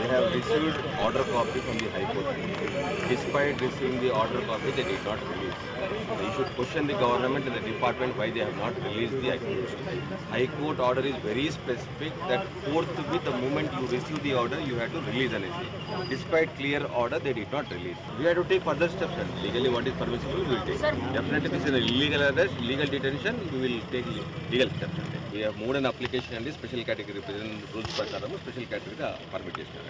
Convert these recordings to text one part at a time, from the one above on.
They have received order copy from the High Court. Despite receiving the order copy, they did not release. They should question the government and the department why they have not released the accusation. High Court order is very specific that forthwith the moment you receive the order, you have to release an essay. Despite clear order, they did not release. We have to take further steps and legally what is permissible, we will take. Definitely this is an illegal arrest, illegal detention, we will take legal steps. అండి. We have moved an application అండి special category rules ప్రకారం special కేటగిరీగా permit చేసినారండి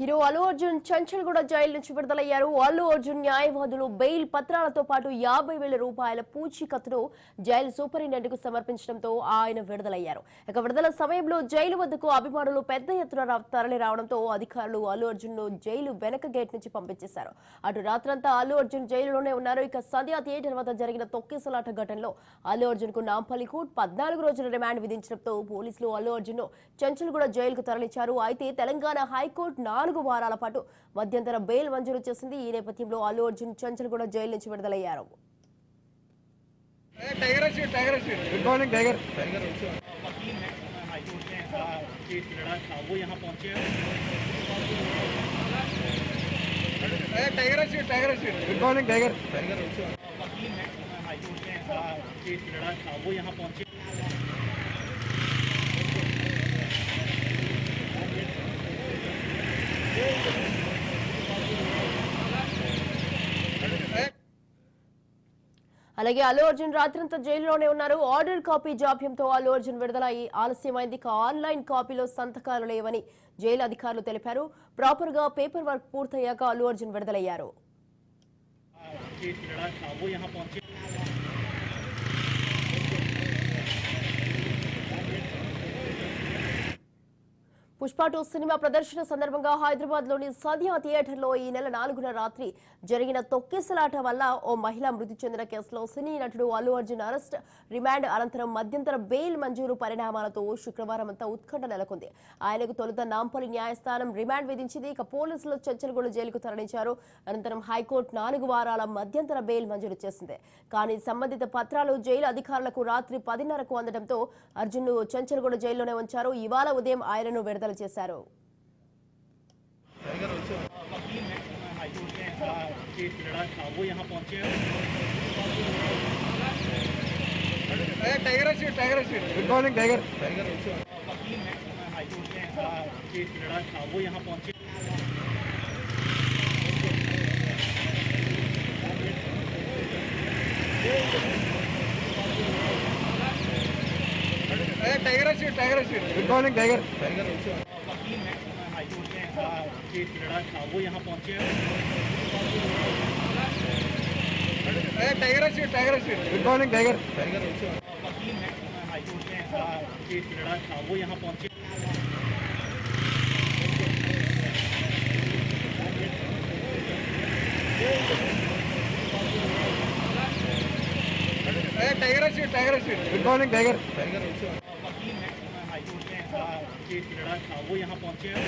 Hero Allu Arjun Chanchalguda jail నుంచి విడుదలయ్యారు. అల్లు అర్జున్ న్యాయవాదులు bail పత్రాలతో పాటు యాభై వేల రూపాయల పూచీకత్తును జైలు సూపరింటెండెంట్కు సమర్పించడంతో ఆయన విడుదలయ్యారు. ఇక విడుదల సమయంలో జైలు వద్దకు అభిమానులు పెద్ద ఎత్తున రా- తరలి రావడంతో అధికారులు అల్లు అర్జున్ను జైలు వెనక గేట్ నుంచి పంపించేశారు. అటు రాత్రంతా అల్లు అర్జున్ జైలులోనే ఉన్నారు. ఇక సంధ్యా థియేటర్ వద్ద జరిగిన తొక్కిసలాట ఘటనలో అల్లు అర్జున్కు నాంపల్లి కోర్టు పద్నాలుగు రోజుల రిమాండ్ విధించడంతో పోలీసులు అల్లు అర్జున్ను చంచల్గూడ జైలుకు తరలించారు. అయితే తెలంగాణ హైకోర్టు నాలుగు వారాల పాటు మధ్యంతర బెయిల్ మంజూరు చేసింది ఈ నేపథ్యంలో అల్లు అర్జున్ చంచల్గూడ జైలు నుంచి విడుదలయ్యారు टाइगर अच्छी टाइगर अच्छी गुड मॉर्निंग टाइगर वकील हैं हाईकोर्ट ने आ, केस लड़ा था वो यहाँ पहुँचे टाइगर अच्छी टाइगर अच्छी गुड मॉर्निंग टाइगर वकील हैं हाईकोर्ट ने आ, केस लड़ा था वो यहाँ पहुँचे అలాగే అల్లు అర్జున్ రాత్రంతా జైల్లోనే ఉన్నారు. ఆర్డర్ కాపీ జాప్యంతో అల్లు అర్జున్ విడుదల ఆలస్యమైంది. ఆన్లైన్ కాపీలో సంతకాలు లేవని జైలు అధికారులు తెలిపారు. ప్రాపర్గా పేపర్ వర్క్ పూర్తయ్యాక అల్లు అర్జున్ విడుదలయ్యారు. పుష్ప టూ సినిమా ప్రదర్శన సందర్భంగా హైదరాబాద్లోని సంధ్యా థియేటర్లో ఈ నెల నాలుగున రాత్రి జరిగిన తొక్కిసలాట వల్ల ఓ మహిళ మృతి చెందిన కేసులో సినీ నటుడు అల్లు అర్జున్ అరెస్ట్ రిమాండ్ అనంతరం మధ్యంతర బెయిల్ మంజూరు పరిణామాలతో శుక్రవారం అంతా ఉత్కంఠ నెలకొంది. ఆయనకు తొలుత నాంపల్లి న్యాయస్థానం రిమాండ్ విధించింది. ఇక పోలీసులు చర్చలగూడ జైలుకు తరలించారు. అనంతరం హైకోర్టు నాలుగు వారాల మధ్యంతర బెయిల్ మంజూరు చేసింది. కానీ సంబంధిత పత్రాలు జైలు అధికారులకు రాత్రి పదిన్నరకు అందడంతో అర్జున్ను చంచలగూడ జైల్లోనే ఉంచారు. ఇవాళ ఉదయం ఆయనను విడుదల చేశారు वकील हैं हाईकोर्ट ने आ, केस लड़ा था वो यहाँ पहुँचे टाइगर शीट टाइगर शीट कौन है टाइगर वो यहाँ पहुँचे। टाइगर शीट टाइगर शीट कौन है टाइगर टाइगर हाईकोर्ट में वो यहाँ पहुँचे। टाइगर शीट टाइगर शीट कौन है टाइगर टाइगर स्टेट के लड़ाक था वो यहाँ पहुँचे हैं।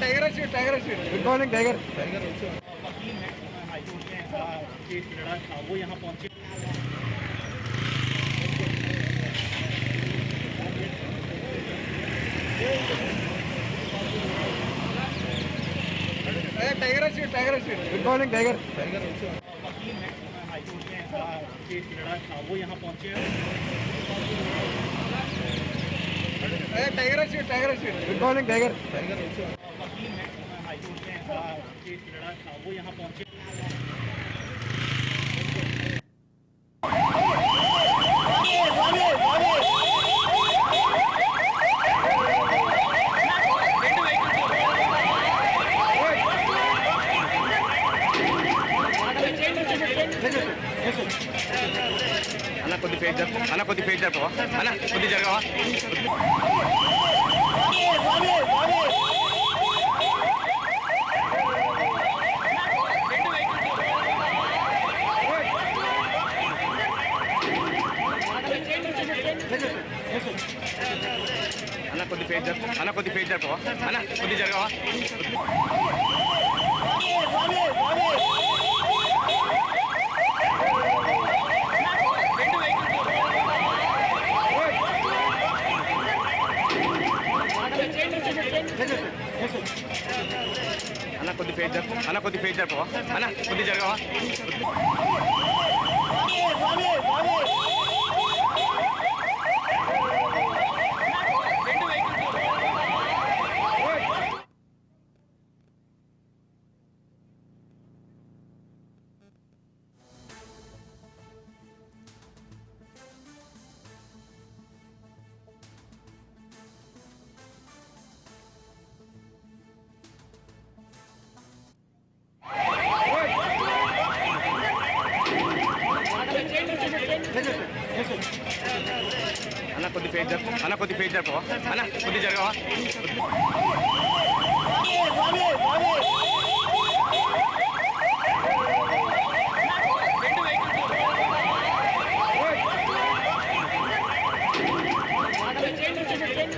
Tiger tiger good morning tiger वकील हैं हाईकोर्ट के लड़ाक था वो यहाँ पहुँचे। Tiger tiger good morning tiger tiger वकील हैं हाईकोर्ट के था वो यहाँ पहुँचे tiger tiger good morning tiger वो यहाँ पहुँचे। పేజ్ కొద్ది జరుపు అన్న కొద్ది పేజ్ జరుపు అన్న కొద్ది జరగవా? అన్న కొద్ది పేజ్ జరుపు అన్న కొద్ది పేజ్ జరుపు అన్న కొద్ది జరగవా? అన్న కొద్ది పేజ్ జరుపు అన్న కొద్ది పేజ్ జరుపు అన్న కొద్ది జరగవా? అన్న కొద్ది పేజ్ జరుపు అన్న కొద్ది పేజ్ జరుపు అన్న కొద్ది జరగవా?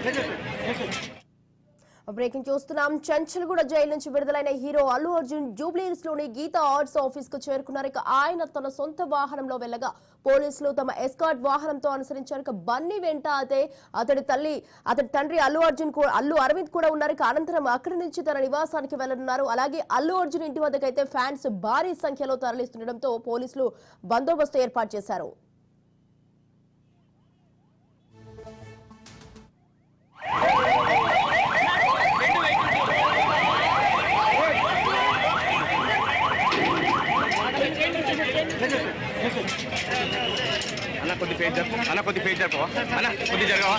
Thank you. బ్రేకింగ్ చూస్తున్నాం. చంచల్గూడ జైలు నుంచి విడుదలైన హీరో అల్లు అర్జున్ జూబ్లీహిల్స్లోని గీతా ఆర్ట్స్ ఆఫీస్కు చేరుకున్నారు. ఇక ఆయన తన సొంత వాహనంలో వెళ్ళగా పోలీసులు తమ ఎస్కాట్ వాహనంతో అనుసరించారు. ఇక బన్నీ వెంట అయితే అతడి తల్లి అతడి తండ్రి అల్లు అర్జున్ అల్లు అరవింద్ కూడా ఉన్నారు. ఇక అనంతరం అక్కడి నుంచి తన నివాసానికి వెళ్ళనున్నారు అలాగే అల్లు అర్జున్ ఇంటి వద్దకైతే ఫ్యాన్స్ భారీ సంఖ్యలో తరలిస్తుండటంతో పోలీసులు బందోబస్తు ఏర్పాటు చేశారు. అన్న కొద్ది పేజ్ జరుపు అన్న కొద్ది పేజ్ జరుపు అన్న కొద్ది జరగవా?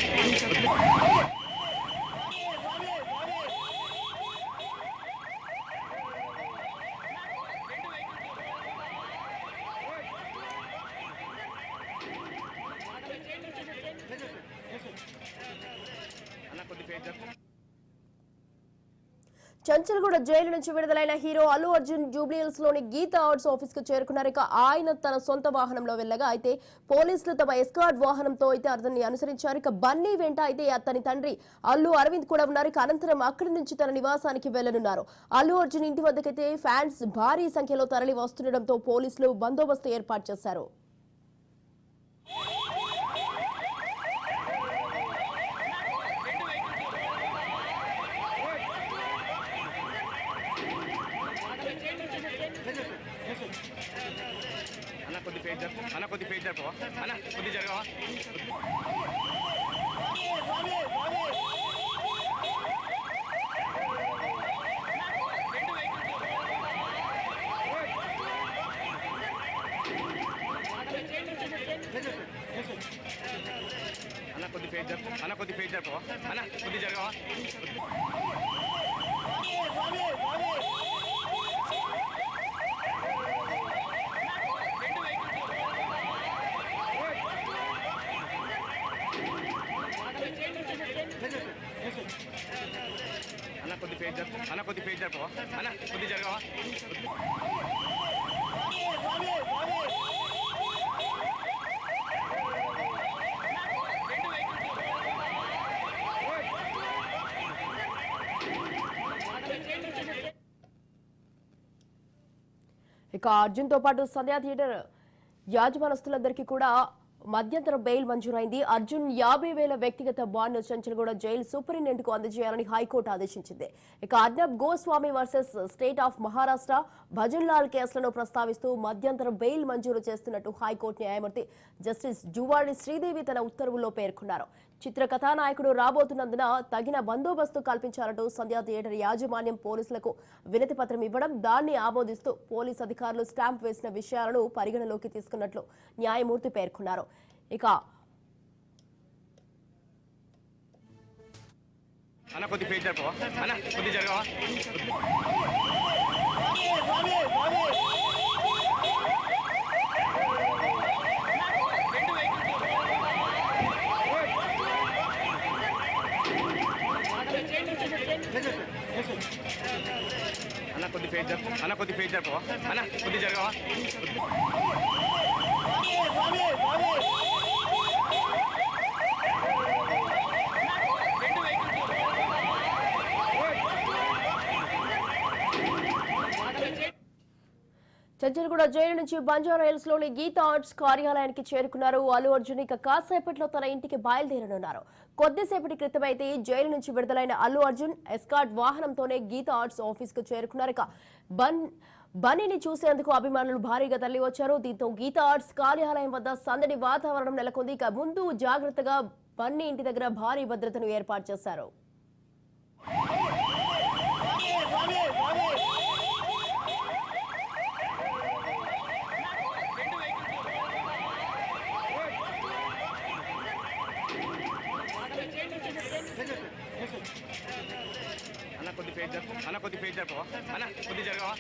అన్న కొద్ది పేజ్ జరుపు చంచల్గూడ జైలు నుంచి విడుదలైన హీరో అల్లు అర్జున్ జూబ్లీహిల్స్లోని గీతా ఆర్ట్స్ ఆఫీస్కు చేరుకున్నారు. ఇక ఆయన తన సొంత వాహనంలో వెళ్ళగా అయితే పోలీసులు తమ ఎస్కార్డ్ వాహనంతో అయితే అతన్ని అనుసరించారు. ఇక బన్నీ వెంట అయితే అతని తండ్రి అల్లు అరవింద్ కూడా ఉన్నారు. ఇక అనంతరం అక్కడి నుంచి తన నివాసానికి వెళ్ళనున్నారు అల్లు అర్జున్ ఇంటి వద్దకైతే ఫ్యాన్స్ భారీ సంఖ్యలో తరలి వస్తుండటంతో పోలీసులు బందోబస్తు ఏర్పాటు చేశారు అన్న కొద్ది పేజ్ జరుపు అన్న కొద్ది పేజ్ జరుపు అన్న కొద్ది జరగవా అన్న కొద్ది పేజ్ జరుపు అన్న కొద్ది పేజ్ జరుపు అన్న కొద్ది జరగవా పేజ్ జరుపు అన్న కొద్ది పేజ్ జరుపు అన్న కొద్ది జరగవా? ఇక అర్జున్తో పాటు సంధ్యా థియేటర్ యాజమానస్తులందరికీ కూడా మధ్యంతర బెయిల్ మంజూరైంది. అర్జున్ యాభై వేల వ్యక్తిగత బాండ్ చంచలగూడ జైలు సూపరింటెండెంట్కు అందజేయాలని హైకోర్టు ఆదేశించింది. ఇక Arnab Goswami versus state of Maharashtra Bhajan Lal కేసులను ప్రస్తావిస్తూ మధ్యంతర బెయిల్ మంజూరు చేస్తున్నట్టు హైకోర్టు న్యాయమూర్తి జస్టిస్ జువాడి శ్రీదేవి తన ఉత్తర్వుల్లో పేర్కొన్నారు. చిత్ర కథానాయకుడు రాబోతున్నందున తగిన బందోబస్తు కల్పించాలంటూ సంధ్యా థియేటర్ యాజమాన్యం పోలీసులకు వినతి పత్రం ఇవ్వడం దాన్ని ఆమోదిస్తూ పోలీస్ అధికారులు స్టాంప్ వేసిన విషయాలను పరిగణలోకి తీసుకున్నట్లు న్యాయమూర్తి పేర్కొన్నారు. ఇక అన్న కొద్ది ఫేస్ అన్న కొద్ది జరగవా అన్న కొద్ది ఫేస్ జరుపు అన్న అన్న కొద్ది జరగవా? చజ్జలగూడ జైలు నుంచి బంజారా హిల్స్లోని గీతా ఆర్ట్స్ కార్యాలయానికి చేరుకున్నారు అల్లు అర్జున్. ఇక కాసేపట్లో తన ఇంటికి బయలుదేరనున్నారు. కొద్దిసేపటి క్రితం అయితే జైలు నుంచి విడుదలైన అల్లు అర్జున్ ఎస్కాట్ వాహనంతోనే గీతా ఆర్ట్స్ ఆఫీస్కు చేరుకున్నారు. ఇక బన్ బన్నీని చూసేందుకు అభిమానులు భారీగా తరలి వచ్చారు దీంతో గీతా ఆర్ట్స్ కార్యాలయం వద్ద సందడి వాతావరణం నెలకొంది. ఇక ముందు జాగ్రత్తగా బన్నీ ఇంటి దగ్గర భారీ భద్రతను ఏర్పాటు చేశారు అన్న కొద్ది పేజ్ జరుపు అన్న కొద్ది పేజ్ జరుపు అన్న కొద్ది జరగవా